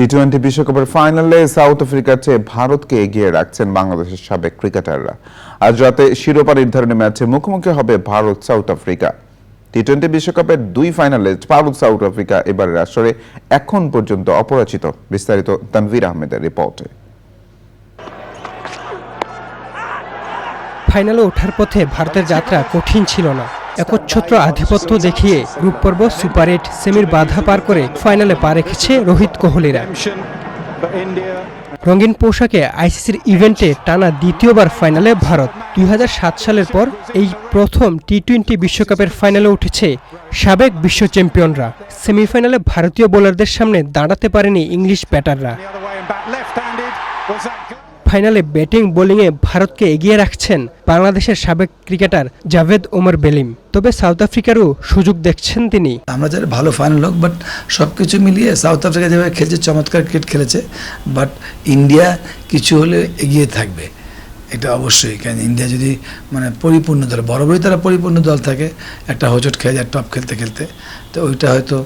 টি twenty বিশ্বকাপের ফাইনালে south আফ্রিকার চেয়ে ভারতকে এগিয়ে রাখছেন বাংলাদেশের সাবেক ক্রিকেটাররা। আজ রাতে শিরোপা নির্ধারণী ম্যাচে মুখোমুখি হবে Bharat South Africa. T twenty বিশ্বকাপের দুই ফাইনালে ভারত সাউথ আফ্রিকা এবারের আসরে এখন পর্যন্ত অপরাজিত, বিস্তারিত তানভীর আহমেদের রিপোর্টে। ফাইনালে ওঠার পথে ভারতের যাত্রা কঠিন ছিল না। একচ্ছত্র আধিপত্য দেখিয়ে গ্রুপ পর্ব সুপার এইট সেমির বাধা পার করে ফাইনালে পা রেখেছে রোহিত কোহলিরা। রঙিন পোশাকে আইসিসির ইভেন্টে টানা দ্বিতীয়বার ফাইনালে ভারত। দুই হাজার সাত সালের পর এই প্রথম টি টোয়েন্টি বিশ্বকাপের ফাইনালে উঠেছে সাবেক বিশ্ব চ্যাম্পিয়নরা। সেমিফাইনালে ভারতীয় বোলারদের সামনে দাঁড়াতে পারেনি ইংলিশ ব্যাটাররা। ফাইনালে ব্যাটিং, বোলিংয়ে ভারতকে এগিয়ে রাখছেন বাংলাদেশের সাবেক ক্রিকেটার জাভেদ ওমর বেলিম। তবে সাউথ আফ্রিকারও সুযোগ দেখছেন তিনি। আমরা যারা ভালো ফাইনাল হোক বাট সব কিছু মিলিয়ে সাউথ আফ্রিকা যেভাবে খেলছে, চমৎকার ক্রিকেট খেলেছে বাট ইন্ডিয়া কিছু হলে এগিয়ে থাকবে। এটা অবশ্যই। কেন ইন্ডিয়া যদি মানে পরিপূর্ণ দল বড় বড়ই তারা পরিপূর্ণ দল থাকে একটা হোচট খেয়ে যায় টপ খেলতে খেলতে। তো ওইটা হয়তো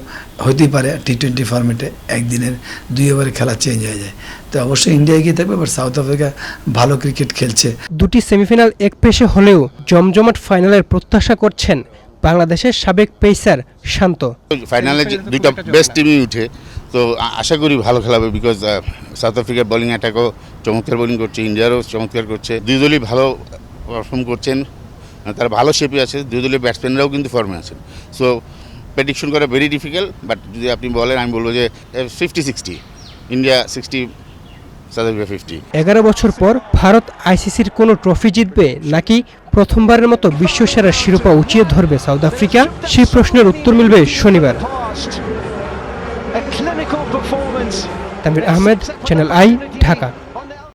হতেই পারে টি টোয়েন্টি ফর্মেটে একদিনের দুই ওভারে খেলা চেঞ্জ হয়ে যায়। তো অবশ্যই ইন্ডিয়া এগিয়ে থাকবে বাট সাউথ আফ্রিকা ভালো ক্রিকেট খেলছে। দুটি সেমিফাইনাল এক পেশে হলেও জমজমাট ফাইনালের প্রত্যাশা করছেন বাংলাদেশের সাবেক পেসার শান্ত। ফাইনালে দুইটা বেস্ট টিমই উঠে তো আশা করি ভালো খেলাবে বিকজ সাউথ আফ্রিকার বোলিং অ্যাটাকও চমৎকার বোলিং করছে ইন্ডিয়ারও চমৎকার করছে। দুই দলই ভালো পারফর্ম করছেন তারা ভালো শেপে আছে, দুই দলের ব্যাটসম্যানরাও কিন্তু ফর্মে আছেন। সো প্রেডিকশন করা ভেরি ডিফিকাল্ট বাট যদি আপনি বলেন, আমি বলব যে fifty sixty India sixty South Africa fifty এগারো বছর পর ভারত আইসিসির কোনো ট্রফি জিতবে নাকি প্রথমবারের মতো বিশ্বসেরা শিরোপা উঁচিয়ে ধরবে সাউথ আফ্রিকা সেই প্রশ্নের উত্তর মিলবে শনিবার। Tamir Ahmed channel I Dhaka